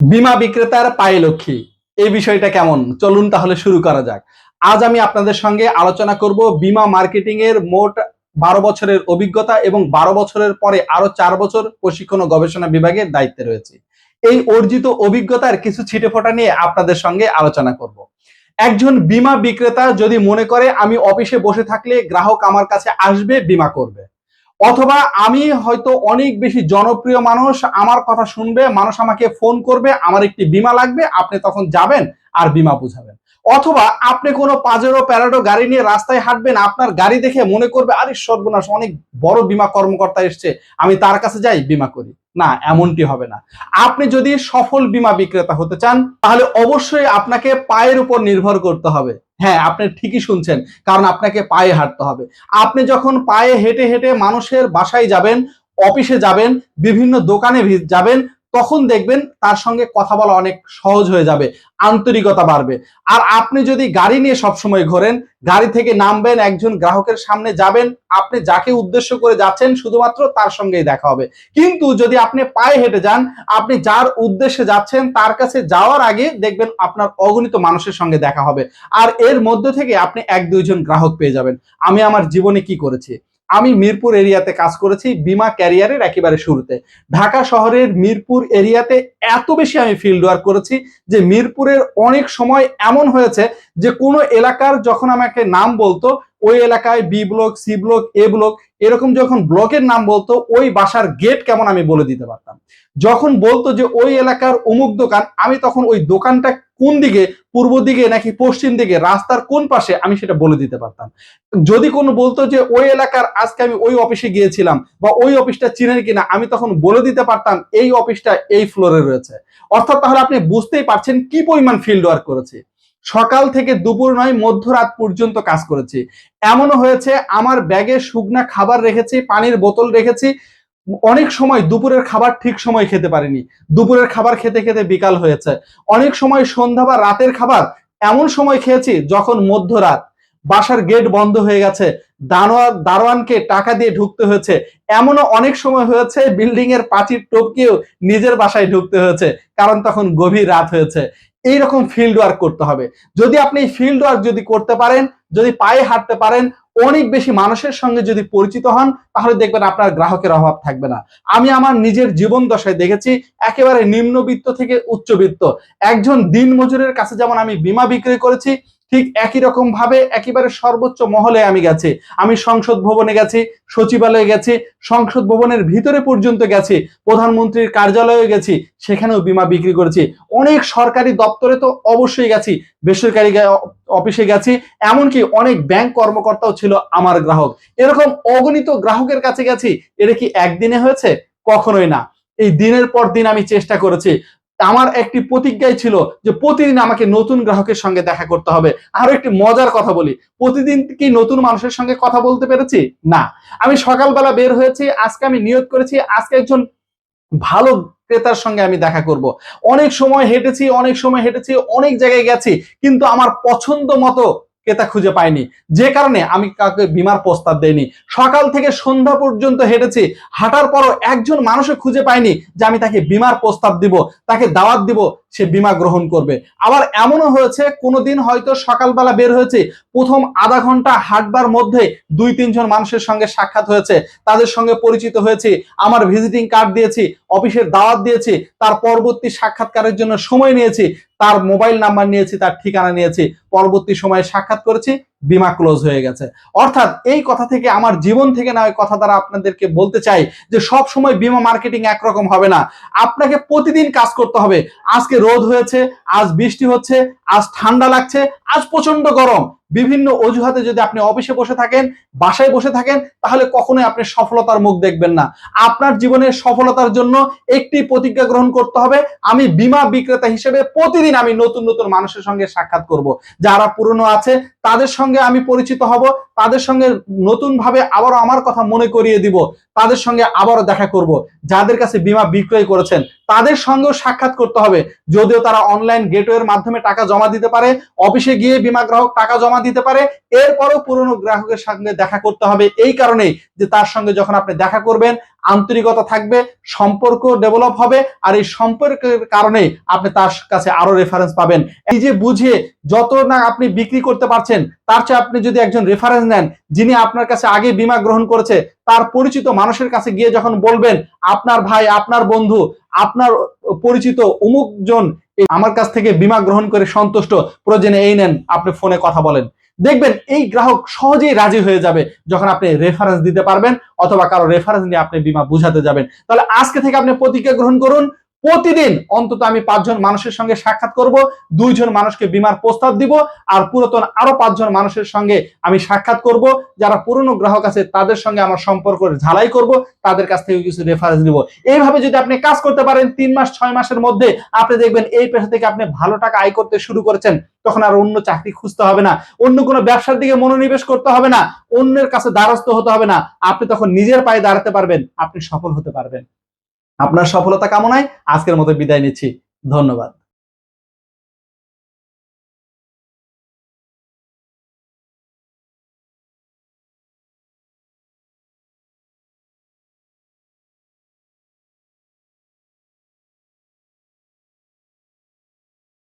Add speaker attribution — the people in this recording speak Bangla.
Speaker 1: বিমা বিক্রেতার পায়ে লক্ষ্মী। এই বিষয়টা কেমন? চলুন তাহলে শুরু করা যাক। আজ আমি আপনাদের সঙ্গে আলোচনা করব বিমা মার্কেটিং এর মোট বারো বছরের অভিজ্ঞতা এবং বারো বছরের পরে আরও চার বছর প্রশিক্ষণ ও গবেষণা বিভাগের দায়িত্বে রয়েছে। এই অর্জিত অভিজ্ঞতার কিছু ছিটেফোঁটা নিয়ে আপনাদের সঙ্গে আলোচনা করব। একজন বিমা বিক্রেতা যদি মনে করে, আমি অফিসে বসে থাকলে গ্রাহক আমার কাছে আসবে, বিমা করবে। অথবা আমি হয়তো অনেক বেশি জনপ্রিয় মানুষ, আমার কথা শুনবে, মানুষ আমাকে ফোন করবে, আমার একটি বিমা লাগবে, আপনি তখন যাবেন আর বিমা বুঝাবেন। অথবা আপনি কোনো পাজেরো প্যারাডো গাড়ি নিয়ে রাস্তায় হাঁটবেন, আপনার গাড়ি দেখে মনে করবে, আরে সর্বনাশ, অনেক বড় বিমা কর্মকর্তা এসছে, আমি তার কাছে যাই, বিমা করি। না, এমনটি হবে না। আপনি যদি সফল বিমা বিক্রেতা হতে চান, তাহলে অবশ্যই আপনাকে পায়ের উপর নির্ভর করতে হবে। হ্যাঁ আপনি ঠিকই শুনছেন, কারণ আপনাকে পায়ে হাঁটতে হবে। আপনি যখন পায়ে হেঁটে হেঁটে মানুষের বাসায় যাবেন, অফিসে যাবেন, বিভিন্ন দোকানে যাবেন তখন দেখবেন তার সঙ্গে কথা বলা অনেক সহজ হয়ে যাবে, আন্তরিকতা বাড়বে। আর আপনি যদি গাড়ি নিয়ে সবসময় ঘোরেন, গাড়ি থেকে নামবেন, একজন গ্রাহকের সামনে যাবেন, আপনি যাকে উদ্দেশ্য করে যাচ্ছেন শুধুমাত্র তার সঙ্গেই দেখা হবে। কিন্তু যদি আপনি পায়ে হেঁটে যান, আপনি যার উদ্দেশ্যে যাচ্ছেন, তার কাছে যাওয়ার আগে দেখবেন আপনার অগণিত মানুষের সঙ্গে দেখা হবে। আর এর মধ্য থেকে আপনি এক দুইজন গ্রাহক পেয়ে যাবেন। আমি আমার জীবনে কি করেছি? আমি মিরপুর এরিয়াতে কাজ করেছি, বিমা ক্যারিয়ারের একেবারে শুরুতে। ঢাকা শহরের মিরপুর এরিয়াতে এত বেশি আমি ফিল্ড ওয়ার্ক করেছি যে মিরপুরের অনেক সময় এমন হয়েছে যে কোনো এলাকার যখন আমাকে নাম বলতো ওই এলাকায় B block, C block, A block, এরকম যখন ব্লকের নাম বলতো, ওই বাসার গেট কেমন আমি বলে দিতে পারতাম। যখন বলতো যে ওই এলাকার অমুক দোকান, আমি তখন ওই দোকানটা কোন দিকে, পূর্ব দিকে নাকি পশ্চিম দিকে, রাস্তার কোন পাশে, আমি সেটা বলে দিতে পারতাম। যদি কোনো বলতো যে ওই এলাকার আজকে আমি ওই অফিসে গিয়েছিলাম, বা ওই অফিসটা চিনেন কিনা, আমি তখন বলে দিতে পারতাম, এই অফিসটা এই ফ্লোরে রয়েছে। অর্থাৎ তাহলে আপনি বুঝতেই পারছেন কি পরিমাণ ফিল্ড ওয়ার্ক করেছি। সকাল থেকে দুপুর নয়, মধ্যরাত পর্যন্ত কাজ করেছি। এমনও হয়েছে, আমার ব্যাগে শুকনা খাবার রেখেছি, পানির বোতল রেখেছি। অনেক সময় দুপুরের খাবার ঠিক সময় খেতে পারিনি। দুপুরের খাবার খেতে খেতে বিকাল হয়েছে। অনেক সময় সন্ধ্যা বা রাতের খাবার এমন সময় খেয়েছি যখন মধ্যরাত। বাসার গেট বন্ধ হয়ে গেছে। দানোয়ার দারোয়ানকে টাকা দিয়ে ঢুকতে হয়েছে। এমনও অনেক সময় হয়েছে বিল্ডিং এর পাঁচির টপকেও নিজের বাসায় ঢুকতে হয়েছে, কারণ তখন গভীর রাত হয়েছে। এইরকম ফিল্ড ওয়ার্ক করতে হবে। যদি আপনি ফিল্ড ওয়ার্ক যদি করতে পারেন, যদি পায়ে হাঁটতে পারেন, অনেক বেশি মানুষের সঙ্গে যদি পরিচিত হন, তাহলে দেখবেন আপনার গ্রাহকের অভাব থাকবে না। আমি আমার নিজের জীবন দশায় দেখেছি, একেবারে নিম্নবিত্ত থেকে উচ্চবিত্ত। একজন দিন মজুরের কাছে যেমন আমি বিমা বিক্রি করেছি ঠিক একই রকম ভাবে একেবারে সর্বোচ্চ মহলে আমি গেছি। আমি সংসদ ভবনে গেছি, সচিবালয়ে গেছি, সংসদ ভবনের ভিতরে পর্যন্ত গেছি, প্রধানমন্ত্রীর কার্যালয়ে গেছি, সেখানেও বিমা বিক্রি করেছি। অনেক সরকারি দপ্তরে তো অবশ্যই গেছি, বেসরকারি অফিসে গেছি, এমনকি অনেক ব্যাংক কর্মকর্তাও ছিল আমার গ্রাহক। এরকম অগণিত গ্রাহকের কাছে গেছি, এটা কি একদিনে হয়েছে? কখনোই না। এই দিনের পর দিন আমি চেষ্টা করেছি। আমার একটি প্রতিজ্ঞাই ছিল যে প্রতিদিন আমাকে নতুন গ্রাহকের সঙ্গে দেখা করতে হবে। আরও একটি মজার কথা বলি। প্রতিদিন কি নতুন মানুষের সঙ্গে কথা বলতে পেরেছি? না। আমি সকালবেলা বের হয়েছি, আজকে আমি নিয়োগ করেছি, আজকে একজন ভালো ক্রেতার সঙ্গে আমি দেখা করব। অনেক সময় হেঁটেছি, অনেক সময় হেঁটেছি, অনেক জায়গায় গেছি, কিন্তু আমার পছন্দ মতো ক্রেতা খুঁজে পায়নি। যে কারণে আমি কাউকে বিমার প্রস্তাব দেয়নি সকাল থেকে সন্ধ্যা পর্যন্ত হেঁটেছি। হাঁটার পরও একজন মানুষে খুঁজে পায়নি যে আমি তাকে বিমার প্রস্তাব দিব, তাকে দাওয়াত দিব। সে বিমা গ্রহণ করবে। আবার এমনও হয়েছে, কোনোদিন হয়তো সকালবেলা বের হয়েছে, প্রথম আধা ঘণ্টা হাঁটবার মধ্যে দুই, তিনজন মানুষের সঙ্গে সাক্ষাৎ হয়েছে, তাদের সঙ্গে পরিচিত হয়েছি, আমার ভিজিটিং কার্ড দিয়েছি, অফিসের দাওয়াত দিয়েছি, তার পরবর্তী সাক্ষাৎকারের জন্য সময় নিয়েছি, তার মোবাইল নাম্বার নিয়েছি, তার ঠিকানা নিয়েছি, পরবর্তী সময়ে সাক্ষাৎ করেছি, বিমা ক্লোজ হয়ে গেছে। অর্থাৎ এই কথা থেকে আমার জীবন থেকে না, ওই কথা দ্বারা আপনাদেরকে বলতে চাই যে সব সময় বিমা মার্কেটিং একরকম হবে না। আপনাকে প্রতিদিন কাজ করতে হবে। আজকে রোদ হয়েছে আজ বৃষ্টি হচ্ছে আজ ঠান্ডা লাগছে আজ প্রচণ্ড গরম। বিভিন্ন অজুহাতে যদি আপনি অফিসে বসে থাকেন, বাসায় বসে থাকেন, তাহলে কখনোই আপনি সফলতার মুখ দেখবেন না। আপনার জীবনের সফলতার জন্য একটি প্রতিজ্ঞা গ্রহণ করতে হবে, আমি বিমা বিক্রেতা হিসেবে প্রতিদিন আমি নতুন নতুন মানুষের সঙ্গে সাক্ষাৎ করব। যারা পুরনো আছে, তাদের সঙ্গে আমি পরিচিত হব, তাদের সঙ্গে নতুন ভাবে আবারও আমার কথা মনে করিয়ে দিব, তাদের সঙ্গে আবারও দেখা করব। যাদের কাছে বিমা বিক্রয় করেছেন, তাদের সঙ্গেও সাক্ষাৎ করতে হবে। যদিও তারা অনলাইন গেটওয়ের মাধ্যমে টাকা জমা দিতে পারে, অফিসে গিয়ে বিমা গ্রাহক টাকা জমা জমা দিতে পারে। এরপরও পুরনো গ্রাহকের সঙ্গে দেখা করতে হবে। এই কারণেই যে তার সঙ্গে যখন আপনি দেখা করবেন, আন্তরিকতা থাকবে, সম্পর্ক ডেভেলপ হবে, আর এই সম্পর্কের কারণে আপনি তার কাছে আরও রেফারেন্স পাবেন। এই যে বুঝে যত না আপনি বিক্রি করতে পারছেন, তার চেয়ে আপনি যদি একজন রেফারেন্স নেন, যিনি আপনার কাছে আগে বীমা গ্রহণ করেছে, তার পরিচিত মানুষের কাছে গিয়ে যখন বলবেন, আপনার ভাই, আপনার বন্ধু, আপনার পরিচিত অমুক জন আমার কাছ থেকে বিমা গ্রহণ করে সন্তুষ্ট। প্রয়োজনে এই নেন, আপনি ফোনে কথা বলেন। দেখবেন এই গ্রাহক সহজেই রাজি হয়ে যাবে যখন আপনি রেফারেন্স দিতে পারবেন অথবা কারও রেফারেন্স নিয়ে আপনি বিমা বুঝাতে যাবেন। তাহলে আজকে থেকে আপনি প্রতিজ্ঞা গ্রহণ করুন। প্রতিদিন অন্তত আমি পাঁচজন মানুষের সঙ্গে সাক্ষাৎ করব, দুইজন মানুষকে বিমার প্রস্তাব দিব, আর পুরাতন আরও পাঁচজন মানুষের সঙ্গে আমি সাক্ষাৎ করব, যারা পুরনো গ্রাহক আছে তাদের সঙ্গে আমার সম্পর্ক ঝালাই করব, তাদের কাছ থেকে কিছু রেফারেন্স দিব এইভাবে যদি আপনি কাজ করতে পারেন তিন মাস, ছয় মাসের মধ্যে, আপনি দেখবেন এই পেশা থেকে আপনি ভালো টাকা আয় করতে শুরু করেছেন, তখন আর অন্য চাকরি খুঁজতে হবে না। অন্য কোনো ব্যবসার দিকে মনোনিবেশ করতে হবে না, অন্যের কাছে দ্বারস্থ হতে হবে না। আপনি তখন নিজের পায়ে দাঁড়াতে পারবেন, আপনি সফল হতে পারবেন। আপনার সফলতা কামনায় আজকের মতো বিদায় নিচ্ছি। ধন্যবাদ।